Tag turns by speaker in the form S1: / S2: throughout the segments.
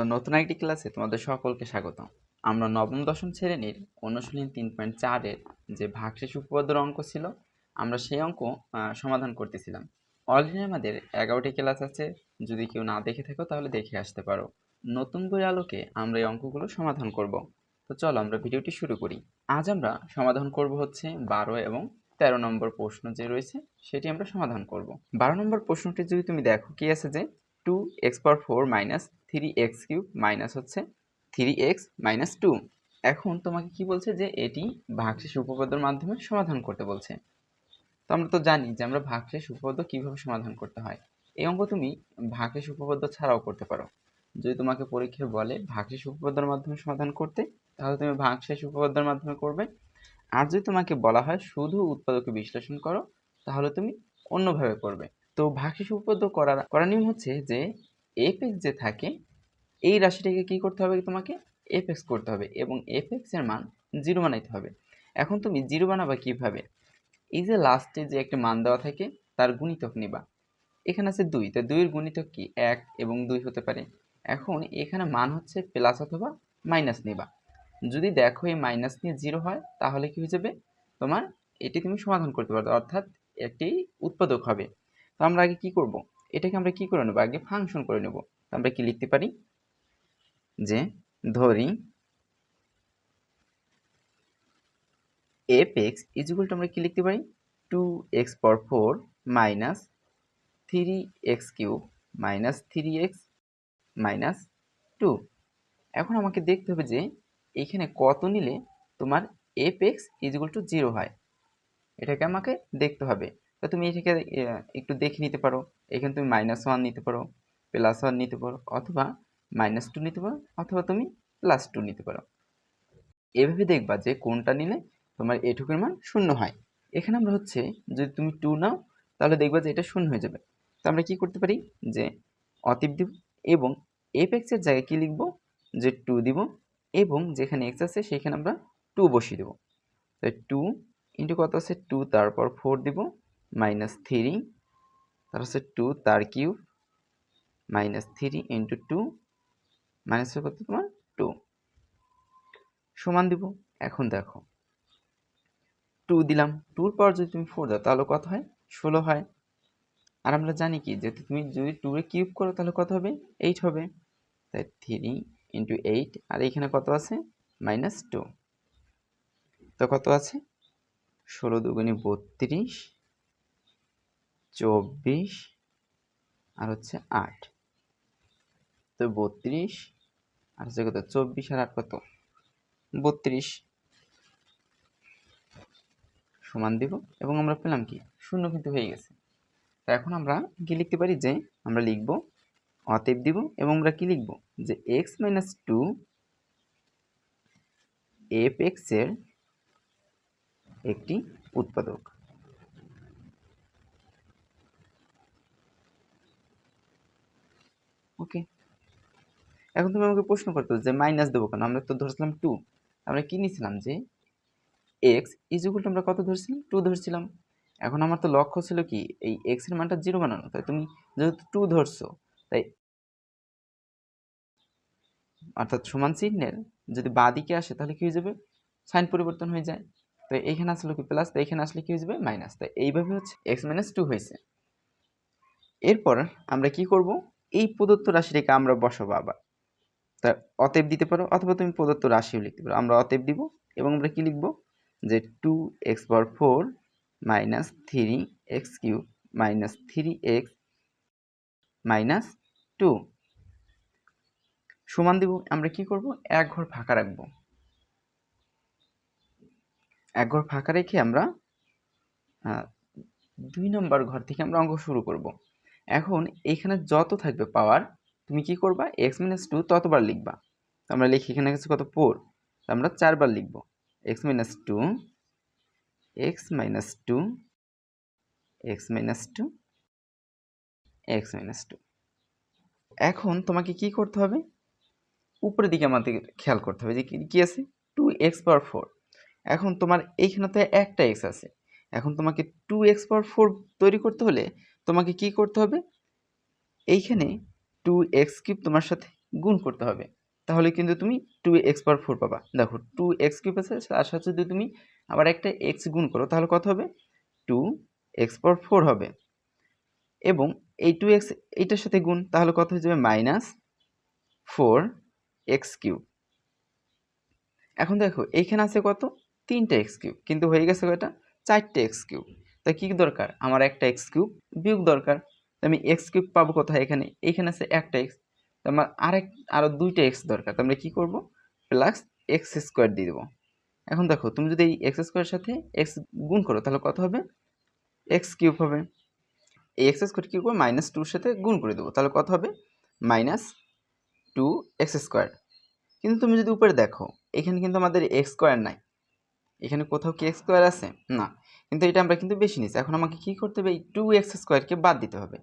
S1: তো নতুন একটি ক্লাসে তোমাদের সকলকে স্বাগত আমরা নবম, দশম শ্রেণির অনুশীলন তিন পয়েন্ট চারের যে ভাগশেষ উপপাদ্যর অঙ্ক ছিল, আমরা সেই অঙ্ক সমাধান করতেছিলাম। অলরেডি আমাদের এগারোটি ক্লাস আছে, যদি কেউ না দেখে থাকো তাহলে দেখে আসতে পারো। নতুন বই আলোকে আমরা এই অঙ্কগুলো সমাধান করব। তো চলো আমরা ভিডিওটি শুরু করি। আজ আমরা সমাধান করব হচ্ছে বারো এবং তেরো নম্বর প্রশ্ন যে রয়েছে, সেটি আমরা সমাধান করব। বারো নম্বর প্রশ্নটি যদি তুমি দেখো, কি আছে যে two x power four minus three x cube minus হচ্ছে থ্রি এক্স মাইনাস টু এখন তোমাকে কি বলছে যে এটি ভাগশেষ উপপাদ্যের মাধ্যমে সমাধান করতে বলছে। তো আমরা তো জানি যে আমরা ভাগশেষ উপপাদ্য কীভাবে সমাধান করতে হয়। এই অঙ্ক তুমি ভাগশেষ উপপাদ্য ছাড়াও করতে পারো। যদি তোমাকে পরীক্ষায় বলে ভাগশেষ উপপাদ্যের মাধ্যমে সমাধান করতে, তাহলে তুমি ভাগশেষ উপপাদ্যের মাধ্যমে করবে। আর যদি তোমাকে বলা হয় শুধু উৎপাদকে বিশ্লেষণ করো, তাহলে তুমি অন্যভাবে করবে। তো ভাগশেষ উপপাদ্য করার করার নিয়ম হচ্ছে যে এফ এক্স যে থাকে, এই রাশিটাকে কি করতে হবে তোমাকে? এফ এক্স করতে হবে এবং এফ এক্সের মান জিরো বানাইতে হবে। এখন তুমি জিরো বানাবা কীভাবে? এই যে লাস্টে যে একটা মান দেওয়া থাকে, তার গুণিতক নিবা। এখানে আছে দুই, তো দুইয়ের গুণিতক কি? এক এবং দুই হতে পারে। এখন এখানে মান হচ্ছে প্লাস অথবা মাইনাস নিবা। যদি দেখো এই মাইনাস নিয়ে জিরো হয়, তাহলে কি হয়ে যাবে? তোমার এটি তুমি সমাধান করতে পারবে, অর্থাৎ একটি উৎপাদক হবে। তো আমরা আগে কি করব? এটাকে আমরা কি করে নেব? আগে ফাংশন করে নেব। আমরা কি লিখতে পারি? যে ধরি এফ এক্স ইজিকুয়াল আমরা কি লিখতে পারি? Two x power four minus three x cube minus three x minus two এখন আমাকে দেখতে হবে যে এখানে কত নিলে তোমার f x is equal to zero হয়। এটাকে আমাকে দেখতে হবে। তো তুমি এটাকে একটু দেখে নিতে পারো। এখানে তুমি মাইনাস ওয়ান নিতে পারো প্লাস ওয়ান নিতে পারো, অথবা মাইনাস টু নিতে পারো, অথবা তুমি প্লাস টু নিতে পারো। এভাবে দেখবা যে কোনটা নিলে তোমার এটুকুর মান শূন্য হয়। এখানে আমরা হচ্ছে যদি তুমি টু নাও, তাহলে দেখবা যে এটা শূন্য হয়ে যাবে। তো আমরা কি করতে পারি? যে অতীব দিব এবং এফ এক্সের জায়গায় কি লিখব? যে টু দিব এবং যেখানে এক্স আছে সেখানে আমরা টু বসিয়ে দেবো। তাই টু ইন্টু কত আছে? টু তারপর ফোর দিব মাইনাস থ্রি তার হচ্ছে টু তার cube minus three into two minus কত তোমার? টু সমান দিব। এখন দেখো। টু দিলাম। টুর পর যদি তুমি ফোর দাও, তাহলে কত হয়? ষোলো হয়। আর আমরা জানি কি? যে তুমি যদি টুরে কিউব করো, তাহলে কত হবে? এইট হবে। তাই থ্রি ইন্টু এইট আর এইখানে কত আছে? মাইনাস টু তো কত আছে? ষোলো দুগুণে বত্রিশ চব্বিশ আর হচ্ছে আট। তো বত্রিশ আর হচ্ছে কত? চব্বিশ আর আট কত? বত্রিশ। সমান দিব এবং আমরা পেলাম কি? শূন্য কিন্তু হয়ে গেছে। তো এখন আমরা কি লিখতে পারি? যে আমরা লিখব, অতএব দিব এবং আমরা কি লিখব? যে এক্স মাইনাস টু এফ এক্সের একটি উৎপাদক। এখন তুমি আমাকে প্রশ্ন করতে যে মাইনাস দেবো কেন? আমরা তো ধরছিলাম টু আমরা কি নিয়েছিলাম যে এক্স ইজুকুল আমরা কত ধরছিলাম? টু ধরছিলাম। এখন আমার তো লক্ষ্য ছিল কি, এই এক্সের মানটা জিরো বানানো। তাই তুমি যেহেতু টু ধরছো, তাই অর্থাৎ সমান চিহ্নের যদি বাঁ দিকে আসে তাহলে কি হয়ে যাবে? সাইন পরিবর্তন হয়ে যায়। তো এইখানে আসলে কি প্লাস তো এখানে আসলে কি হয়ে যাবে? মাইনাস তাই এইভাবে হচ্ছে এক্স মাইনাস টু হয়েছে। এরপর আমরা কি করব? এই প্রদত্ত রাশিটাকে আমরা বসাবো আবার। তা অতএব দিতে পারো অথবা তুমি প্রদত্ত রাশিও লিখতে পারো। আমরা অতএব দিব এবং আমরা কি লিখব? যে two x power four minus three x cube minus three x minus two সমান দিব। আমরা কি করব? এক ঘর ফাঁকা রাখব। এক ঘর ফাঁকা রেখে আমরা দুই নম্বর ঘর থেকে আমরা অঙ্ক শুরু করব। এখন এখানে যত থাকবে পাওয়ার তুমি কি করবা? এক্স মাইনাস টু ততবার লিখবা। আমরা লিখি, এখানে আছে কত? ফোর আমরা চারবার লিখব। X minus two x minus two x minus two x minus two এখন তোমাকে কি করতে হবে? উপরের দিকে আমাদের খেয়াল করতে হবে যে কি আছে? টু এক্স পাওয়ার ফোর এখন তোমার এইখানে তো একটা এক্স আছে। এখন তোমাকে টু এক্স পাওয়ার ফোর তৈরি করতে হলে তোমাকে কি করতে হবে? এইখানে টু এক্স কিউব তোমার সাথে গুণ করতে হবে। তাহলে কিন্তু তুমি টু এক্স পাওয়ার ফোর পাবা। দেখো টু এক্স কিউব আছে, তার সাথে যদি তুমি আবার একটা এক্স গুণ করো, তাহলে কত হবে? টু এক্স পাওয়ার ফোর হবে। এবং এই টু এক্স এইটার সাথে গুণ, তাহলে কত হয়ে যাবে? মাইনাস ফোর এক্স কিউব এখন দেখো, এইখানে আছে কত? তিনটে এক্স কিউব কিন্তু হয়ে গেছে কয়টা? চারটে এক্স কিউব তাই কী দরকার? আমার একটা এক্স কিউব বিয়োগ দরকার। তো আমি এক্স কিউব পাবো কোথায়? এখানে। এইখানে আছে একটা এক্স তো আমার আরেক আরও দুইটা এক্স দরকার। তো আমরা কী করব? প্লাস এক্স স্কোয়ার দিয়ে দেবো। এখন দেখো, তুমি যদি এই এক্স স্কোয়ারের সাথে এক্স গুণ করো, তাহলে কত হবে? এক্স কিউব হবে। এই এক্স স্কোয়ার কী করব মাইনাস টুর সাথে গুণ করে দেবো। তাহলে কত হবে? Minus two x square. কিন্তু তুমি যদি উপরে দেখো, এখানে কিন্তু আমাদের এক্স স্কোয়ার নাই। এখানে কোথাও কি এক্স স্কোয়ার আছে? না। কিন্তু এটা আমরা কিন্তু বেশি নিচ্ছি এখন আমাকে কী করতে হবে? এই টু এক্স স্কোয়ারকে বাদ দিতে হবে।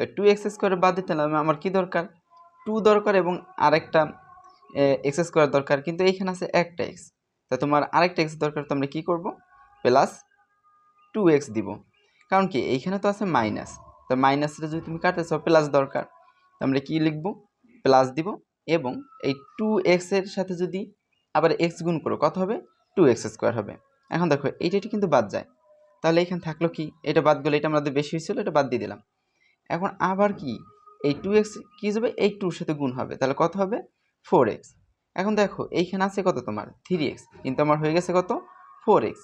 S1: তো টু এক্স স্কোয়ারে বাদ দিতে হলে আমার কী দরকার? টু দরকার এবং আরেকটা এক্স স্কোয়ার দরকার। কিন্তু এইখানে আছে একটা এক্স তা তোমার আরেকটা এক্স দরকার, তো আমরা কী করব? প্লাস টু এক্স দিব। কারণ কি? এইখানে তো আছে মাইনাস তো মাইনাসটা যদি তুমি কাটতে চাও প্লাস দরকার। তো আমরা কী লিখব? প্লাস দিব এবং এই টু এক্সের সাথে যদি আবার এক্স গুণ করো, কত হবে? টু এক্স স্কোয়ার হবে। এখন দেখো, এইটা কিন্তু বাদ যায়। তাহলে এখানে থাকল কি? এটা বাদ গেলে, এটা আমাদের বেশি হয়েছিল, এটা বাদ দিয়ে দিলাম। এখন আবার কি? এই টু এক্স কী যাবে? এই টুর সাথে গুণ হবে। তাহলে কত হবে? ফোর এক্স এখন দেখো, এইখানে আছে কত তোমার? থ্রি এক্স কিন্তু আমার হয়ে গেছে কত? ফোর এক্স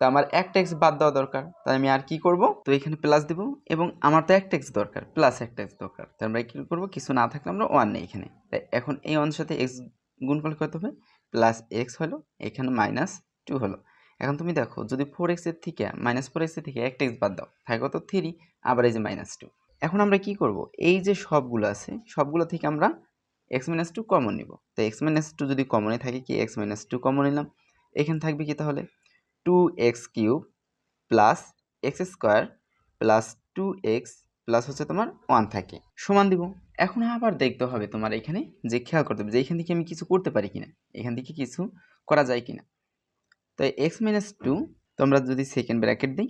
S1: তা আমার একটা এক্স বাদ দেওয়া দরকার। তাই আমি আর কি করব? তো এখানে প্লাস দিব। এবং আমার তো একটা এক্স দরকার। প্লাস একটা এক্স দরকার। তাই আমরা কী করব? কিছু না থাকলে আমরা ওয়ান নেই এখানে। তাই এখন এই ওয়ানের সাথে এক্স গুণ করলে কত হবে? প্লাস এক্স হলো। এখানে মাইনাস টু হলো। এখন তুমি দেখো, যদি ফোর এক্সের থেকে মাইনাস ফোর এক্সের থেকে একটা এক্স বাদ দাও থাকে কত? থ্রি আবার এই যে মাইনাস টু এখন আমরা কি করব? এই যে সবগুলো আছে, সবগুলো থেকে আমরা এক্স মাইনাস টু কমন নিব। তো এক্স মাইনাস টু যদি কমনে থাকে কি? এক্স মাইনাস টু কমন নিলাম। এখানে থাকবে কি তাহলে? Two x cube plus x square plus two x plus হচ্ছে তোমার ওয়ান থাকে। সমান দিব। এখন আবার দেখতে হবে তোমার এখানে যে খেয়াল করতে হবে যে এখান থেকে আমি কিছু করতে পারি কিনা। এখান থেকে কিছু করা যায় কিনা। তো এক্স মাইনাস টু তোমরা যদি সেকেন্ড ব্র্যাকেট দিই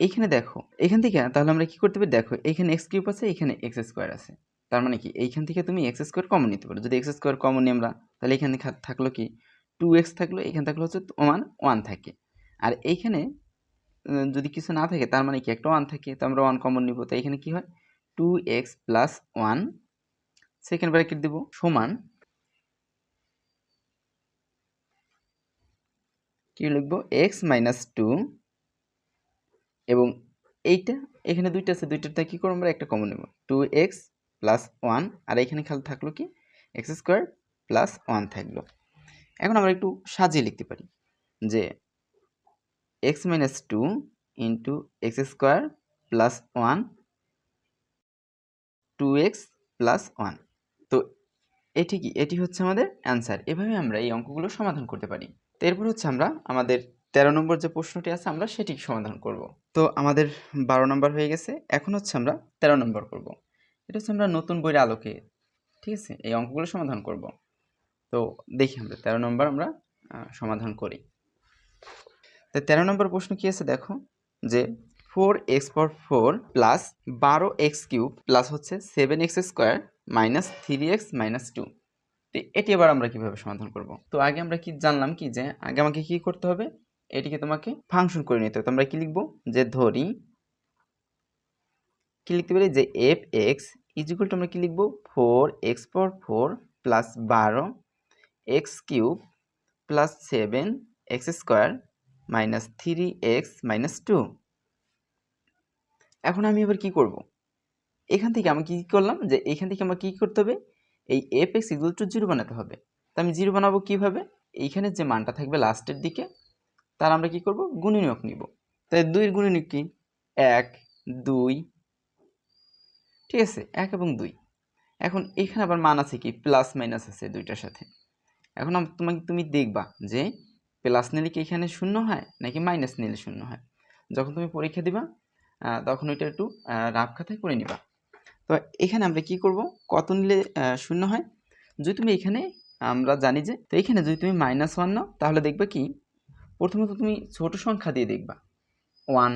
S1: এইখানে দেখো এখান থেকে তাহলে আমরা কি করতে পারি? দেখো এখানে এক্স কিউব আছে এখানে এক্স স্কোয়ার আছে। তার মানে কি? এইখান থেকে তুমি এক্স স্কোয়ার কমন নিতে পারো। যদি এক্স স্কোয়ার কমন নিই আমরা, তাহলে এখানে থাকল কি? টু এক্স থাকল এখানে থাকল হচ্ছে ওয়ান ওয়ান থাকে। আর এইখানে যদি কিছু না থাকে, তার মানে কি? একটা ওয়ান থাকে, তো আমরা ওয়ান কমন নিব। তো এখানে কি হয়? Two x plus one second bracket দিব, সমান কি লিখব? এক্স মাইনাস টু এবং এইটা, এখানে দুইটা আছে দুইটাতে কী করব আমরা? একটা কমন নেব। টু এক্স প্লাস ওয়ান আর এখানে খালি থাকল কি? এক্স স্কোয়ার প্লাস ওয়ান থাকল। এখন আমরা একটু সাজিয়ে লিখতে পারি যে x minus two into x square plus one two x plus one তো এটি কি? এটি হচ্ছে আমাদের অ্যান্সার এভাবে আমরা এই অঙ্কগুলো সমাধান করতে পারি। তো এরপর হচ্ছে আমরা আমাদের তেরো নম্বর যে প্রশ্নটি আছে, আমরা সেটি সমাধান করব। তো আমাদের বারো নম্বর হয়ে গেছে। এখন হচ্ছে আমরা তেরো নম্বর করব। এটা হচ্ছে আমরা নতুন বইয়ের আলোকে, ঠিক আছে? এই অঙ্কগুলো সমাধান করব। তো দেখি আমরা, তেরো নম্বর আমরা সমাধান করি। তো তেরো নম্বর প্রশ্ন কী আছে দেখো? যে ফোর এক্স পর ফোর প্লাস বারো এক্স কিউব প্লাস হচ্ছে seven x square minus three x minus two. তো এটি এবার আমরা কীভাবে সমাধান করব? তো আগে আমরা কি জানলাম কি? যে আগে আমাকে কি করতে হবে? এটিকে তোমাকে ফাংশন করে নিতে হবে। তো আমরা কি লিখব? যে ধরি, কি লিখতে পারি? যে এফ এক্স ইজিকুয়াল টু আমরা কি লিখব? ফোর এক্স পর ফোর প্লাস বারো x cube plus seven x square minus three x minus two এখন আমি এবার কি করব? এখান থেকে আমি কি করলাম? যে এখান থেকে আমার কি করতে হবে? এই f x equal to zero বানাতে হবে। তো আমি জিরো বানাবো কীভাবে? এইখানে যে মানটা থাকবে লাস্টের দিকে তার আমরা কি করব? গুণনীয়ক নিব। তাই দুইয়ের গুণনীয়ক কি? এক, দুই। ঠিক আছে, এক এবং দুই। এখন এখানে আবার মান আছে কি? প্লাস মাইনাস আছে দুইটার সাথে। এখন তোমাকে তুমি দেখবা যে প্লাস নিলে কি এখানে শূন্য হয় নাকি মাইনাস নিলে শূন্য হয়? যখন তুমি পরীক্ষা দিবা তখন ওইটা একটু রাফ খাতায় করে নিবা। তো এখানে আমরা কি করব? কত নিলে শূন্য হয়? যদি তুমি এখানে আমরা জানি যে, তো এখানে যদি তুমি মাইনাস ওয়ান নাও, তাহলে দেখবে কি? প্রথমত তুমি ছোট সংখ্যা দিয়ে দেখবা। ওয়ান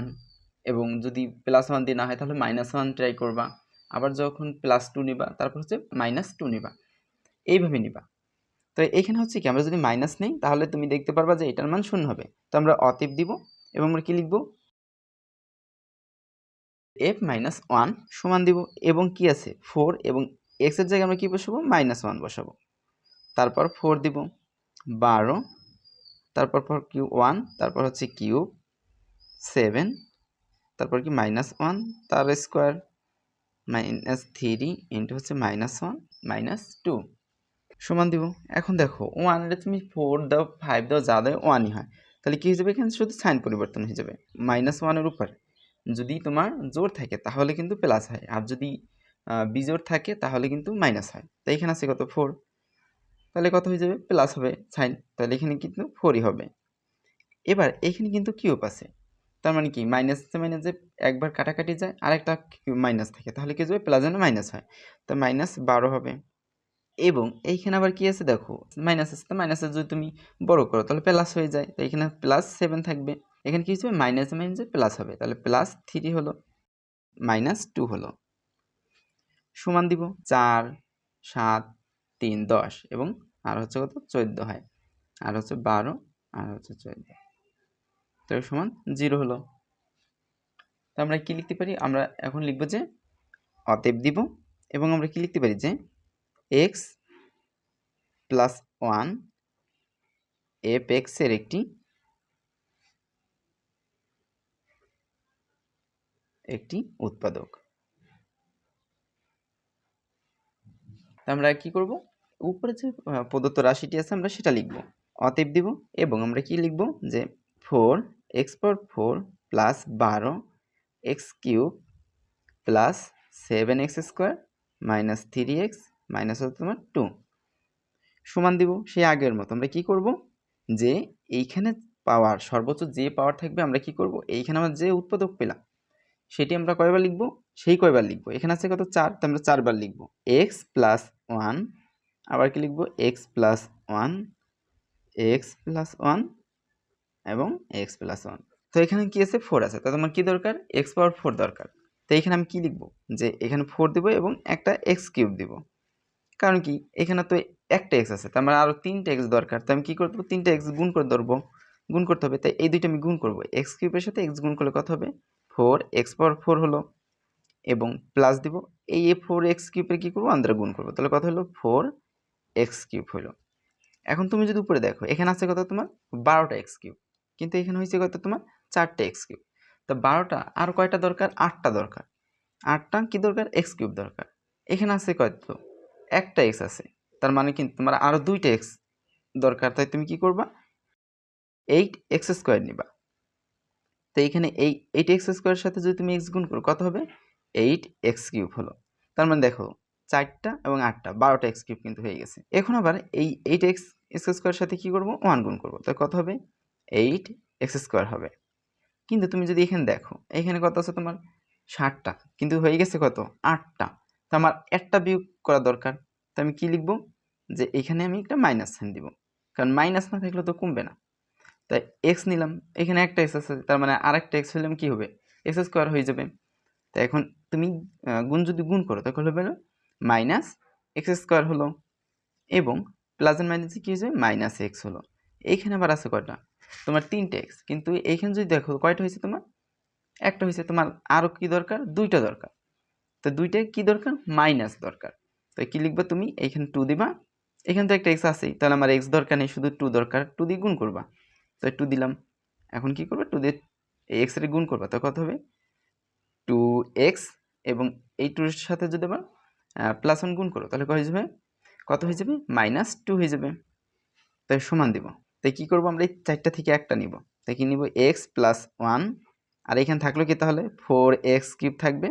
S1: এবং যদি প্লাস ওয়ান দিয়ে না হয়, তাহলে মাইনাস ওয়ান ট্রাই করবা। আবার যখন প্লাস টু নিবা, তারপর হচ্ছে মাইনাস টু নিবা। এইভাবে নিবা। তো এখানে হচ্ছে কি, আমরা যদি মাইনাস নেই, তাহলে তুমি দেখতে পারবা যে এটার মান শূন্য হবে। তো আমরা অতএব দিব এবং আমরা কি লিখব? এফ মাইনাস ওয়ান সমান দিব। এবং কি আছে? ফোর এবং এক্সের জায়গায় আমরা কি বসাবো? মাইনাস ওয়ান বসাবো। তারপর ফোর দিব। বারো তারপর পর কিউ ওয়ান, তারপর হচ্ছে কিউব সেভেন, তারপর কি মাইনাস ওয়ান, তার স্কোয়ার মাইনাস থ্রি ইন্টু হচ্ছে মাইনাস ওয়ান, মাইনাস টু। সমান দিব। এখন দেখো ওয়ানের তুমি ফোর দাও ফাইভ দাও, যা দাও ওয়ানই হয়। তাহলে কী যাবে? এখানে শুধু সাইন পরিবর্তন হয়ে যাবে। মাইনাস ওয়ানের উপর। যদি তোমার জোর থাকে, তাহলে কিন্তু প্লাস হয়। আর যদি বিজোর থাকে, তাহলে কিন্তু মাইনাস হয়। তাই এখানে আছে কত? ফোর তাহলে কত হয়ে যাবে? প্লাস হবে। সাইন তাহলে এখানে কিন্তু ফোরই হবে। এবার এখানে কিন্তু কিউব আছে। তার মানে কি? মাইনাস মাইনাস যে একবার কাটাকাটি যায় আর একটা মাইনাস থাকে। তাহলে কি যাবে? প্লাস যেন মাইনাস হয়। তো মাইনাস বারো হবে। এবং এইখানে আবার কি আছে? দেখো মাইনাস আছে। তো মাইনাসে যদি তুমি বড় করো, তাহলে প্লাস হয়ে যায়। তো এখানে প্লাস সেভেন থাকবে। এখানে কি হিসেবে মাইনাস মাইনাসে প্লাস হবে। তাহলে প্লাস থ্রি হলো। মাইনাস টু হলো। সমান দিব চার, সাত তিন, দশ এবং আর হচ্ছে কত? চোদ্দ হয়। আর হচ্ছে বারো, আর হচ্ছে চোদ্দ। তো সমান জিরো হলো। তো আমরা কী লিখতে পারি? আমরা এখন লিখব যে অতএব দিব এবং আমরা কী লিখতে পারি? যে এক্স প্লাস ওয়ান এফ এক্সের একটি একটি উৎপাদক। আমরা কি করব? উপরে যে প্রদত্ত রাশিটি আছে আমরা সেটা লিখব। অতএব দিব এবং আমরা কি লিখব? যে four x power four plus বারো x cube plus seven x square minus three x minus হচ্ছে তোমার টু। সমান দিব সেই আগের মতো। আমরা কি করব? যে এইখানে পাওয়ার, সর্বোচ্চ যে পাওয়ার থাকবে আমরা কি করব? এইখানে আমরা যে উৎপাদক পেলাম সেটি আমরা কয়বার লিখব? সেই কয়বার লিখব। এখানে আছে কত? চার। তো আমরা চারবার লিখব। এক্স প্লাস ওয়ান আবার কি লিখব? X plus one x plus one এবং এক্স প্লাস ওয়ান তো এখানে কি আছে? ফোর আছে। তো তোমার কী দরকার? এক্স পাওয়ার ফোর দরকার। তো এখানে আমি কি লিখব? যে এখানে ফোর দিব এবং একটা এক্স কিউব দিব। কারণ কি? এখানে তো একটা এক্স আছে। তার মানে আরও তিনটে এক্স দরকার। তো আমি কী করতে তিনটে এক্স গুণ করে ধরবো। গুণ করতে হবে। তাই এই দুইটা আমি গুণ করব। এক্স কিউবের সাথে এক্স গুণ করলে কত হবে? ফোর এক্স পাওয়ার ফোর হলো এবং প্লাস দিব। এই এ ফোর এক্স কিউবের কী করব? আমরা গুণ করব। তাহলে কত হলো ফোর এক্স কিউব হলো। এখন তুমি যদি উপরে দেখো, এখানে আছে কত তোমার বারোটা এক্স কিউব কিন্তু এখানে হয়েছে কত তোমার চারটে এক্স কিউব তো বারোটা, আর কয়টা দরকার? আটটা দরকার। আটটা কি দরকার? এক্স কিউব দরকার। এখানে আছে কত একটা এক্স আছে। তার মানে কিন্তু তোমার আরও দুইটা এক্স দরকার। তাই তুমি কি করবা? এইট এক্স স্কোয়ার নিবা। তো এইখানে এই এইট এক্স স্কোয়ারের সাথে যদি তুমি এক্স গুণ করো, কত হবে? এইট এক্স কিউব হলো। তার মানে দেখো, চারটা এবং আটটা, বারোটা এক্স কিউব কিন্তু হয়ে গেছে। এখন আবার এই এইট এক্স স্কোয়ারের সাথে কী করব? ওয়ান গুণ করব। তো কত হবে? এইট এক্স স্কোয়ার হবে। কিন্তু তুমি যদি এখানে দেখো, এখানে কত আছে তোমার? ষাটটা। কিন্তু হয়ে গেছে কত? আটটা। তো আমার একটা বিয়োগ করা দরকার। তো আমি কী লিখব? যে এখানে আমি একটা মাইনাস সাইন দিব। কারণ মাইনাস না থাকলে তো কমবে না। তাই এক্স নিলাম, এখানে একটা এক্স আছে, তার মানে আরেকটা এক্স হইলাম কী হবে? এক্স স্কোয়ার হয়ে যাবে। তাই এখন তুমি গুণ যদি গুণ করো তখন হবে মাইনাস এক্স স্কোয়ার হলো এবং প্লাস অ্যান্ড মাইনাসে কী হয়েছে মাইনাস এক্স হলো। এইখানে আবার আছে কয়টা? তোমার তিনটে এক্স কিন্তু এইখানে যদি দেখো, কয়টা হয়েছে তোমার? একটা হয়েছে তোমার আরও কী দরকার? দুইটা দরকার। তো দুইটা কী দরকার? মাইনাস দরকার। তো কী লিখবা তুমি? এইখানে টু দিবা। এখানে তো একটা এক্স আছেই, তাহলে আমার এক্স দরকার নেই, শুধু টু দরকার। টু দিয়ে গুণ করবা। তো টু দিলাম। এখন কি করবে? টু দিয়ে এই এক্সের গুণ করবা তো কত হবে? টু এক্স এবং এই টুর সাথে যদি আবার প্লাস ওয়ান গুণ করো, তাহলে কত হয়ে যাবে? কত হয়ে যাবে? মাইনাস টু হয়ে যাবে। তাই সমান দিব। তাই কী করব আমরা? এই চারটা থেকে একটা নিব। তাই কি নিব? এক্স প্লাস ওয়ান আর এখানে থাকল কি তাহলে? ফোর এক্স কিউব থাকবে।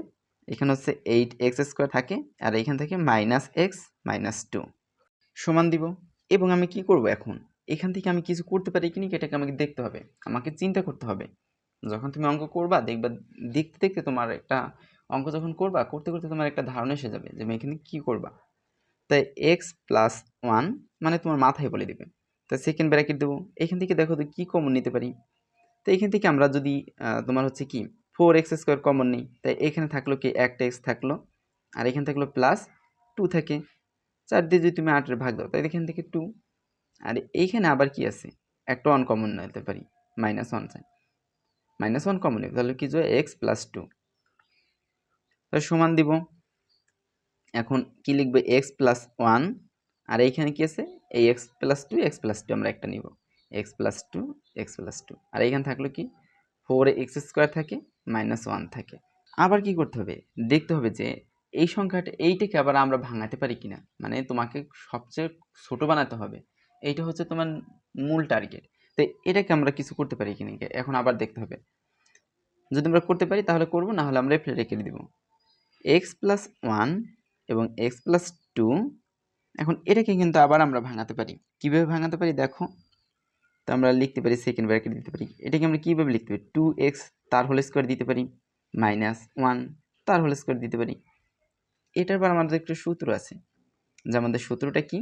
S1: এখানে হচ্ছে এইট এক্স স্কোয়ার থাকে। আর এখান থেকে মাইনাস এক্স মাইনাস টু সমান দিব। এবং আমি কি করব এখন? এখান থেকে আমি কিছু করতে পারি কিনা এটাকে আমাকে দেখতে হবে। আমাকে চিন্তা করতে হবে। যখন তুমি অঙ্ক করবা, দেখবা, দেখতে দেখতে তোমার একটা অঙ্ক যখন করবা, করতে করতে তোমার একটা ধারণা এসে যাবে যে আমি এখানে কী করবা? তাই এক্স প্লাস ওয়ান মানে তোমার মাথায় বলে দেবে। তাই সেকেন্ড ব্র্যাকেট দেবো। এখান থেকে দেখো তো কী কমন নিতে পারি। তো এখান থেকে আমরা যদি তোমার হচ্ছে কি ফোর এক্স স্কোয়ার কমন নেই তাই এখানে থাকল কি একটা এক্স থাকল, আর এখানে থাকল প্লাস টু থাকে। চার দিয়ে যদি তুমি আটের ভাগ দাও তাই এখান থেকে টু আর এইখানে আবার কি আছে? একটা ওয়ান কমন নিতে পারি। Minus one sign minus one common তাহলে কি যে এক্স প্লাস টু তাহলে সমান দিব। এখন কি লিখবে? এক্স প্লাস ওয়ান আর এইখানে কি আছে? এই x plus two x plus two আমরা একটা নিব। X plus two x plus two আর এইখানে থাকল কি? ফোর এক্স স্কোয়ার থাকে মাইনাস ওয়ান থাকে। আবার কি করতে হবে? দেখতে হবে যে এই সংখ্যাটা এইটাকে আবার আমরা ভাঙাতে পারি কিনা। মানে তোমাকে সবচেয়ে ছোট বানাতে হবে। এইটা হচ্ছে তোমার মূল টার্গেট তো এটাকে আমরা কিছু করতে পারি কিনা এখন আবার দেখতে হবে। যদি আমরা করতে পারি তাহলে করব, না হলে আমরা রেখে দিব। এক্স প্লাস ওয়ান এবং এক্স প্লাস টু এখন এটাকে কিন্তু আবার আমরা ভাঙাতে পারি। কীভাবে ভাঙাতে পারি দেখো। তো আমরা লিখতে পারি সেকেন্ড ব্র্যাকেট দিতে পারি। এটাকে আমরা কীভাবে লিখতে পারি? টু এক্স তার হোল স্কোয়ার দিতে পারি। মাইনাস ওয়ান তার হোল স্কোয়ার দিতে পারি। এটার পর আমাদের একটা সূত্র আছে। যে আমাদের সূত্রটা কি?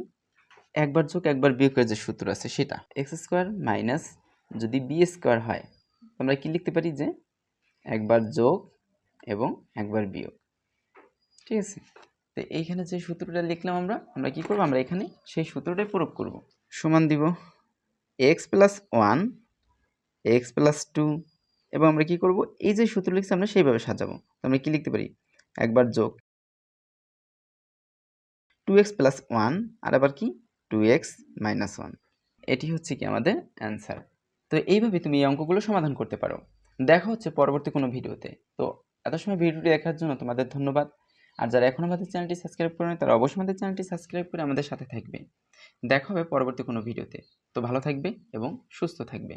S1: একবার যোগ, একবার বিয়োগের যে সূত্র আছে সেটা এক্স স্কোয়ার মাইনাস যদি বি স্কোয়ার হয়, আমরা কি লিখতে পারি যে একবার যোগ এবং একবার বিয়োগ, ঠিক আছে? তো এইখানে যে সূত্রটা লিখলাম আমরা আমরা কি করব? আমরা এখানে সেই সূত্রটাই প্রয়োগ করব। সমান দিব x plus one x plus two এবং আমরা কি করব? এই যে সূত্র লিখছি আমরা সেইভাবে সাজাবো। আমরা কি লিখতে পারি? একবার যোগ টু এক্স প্লাস ওয়ান আর আবার কি? টু এক্স মাইনাস ওয়ান এটি হচ্ছে কি আমাদের অ্যান্সার তো এইভাবে তুমি এই অঙ্কগুলো সমাধান করতে পারো। দেখা হচ্ছে পরবর্তী কোনো ভিডিওতে। তো এত সময় ভিডিওটি দেখার জন্য তোমাদের ধন্যবাদ। আর যারা এখন আমাদের চ্যানেলটি সাবস্ক্রাইব করেনি তারা অবশ্যই আমাদের চ্যানেলটি সাবস্ক্রাইব করে আমাদের সাথে থাকবে। দেখা হবে পরবর্তী কোনো ভিডিওতে। তো ভালো থাকবে এবং সুস্থ থাকবে।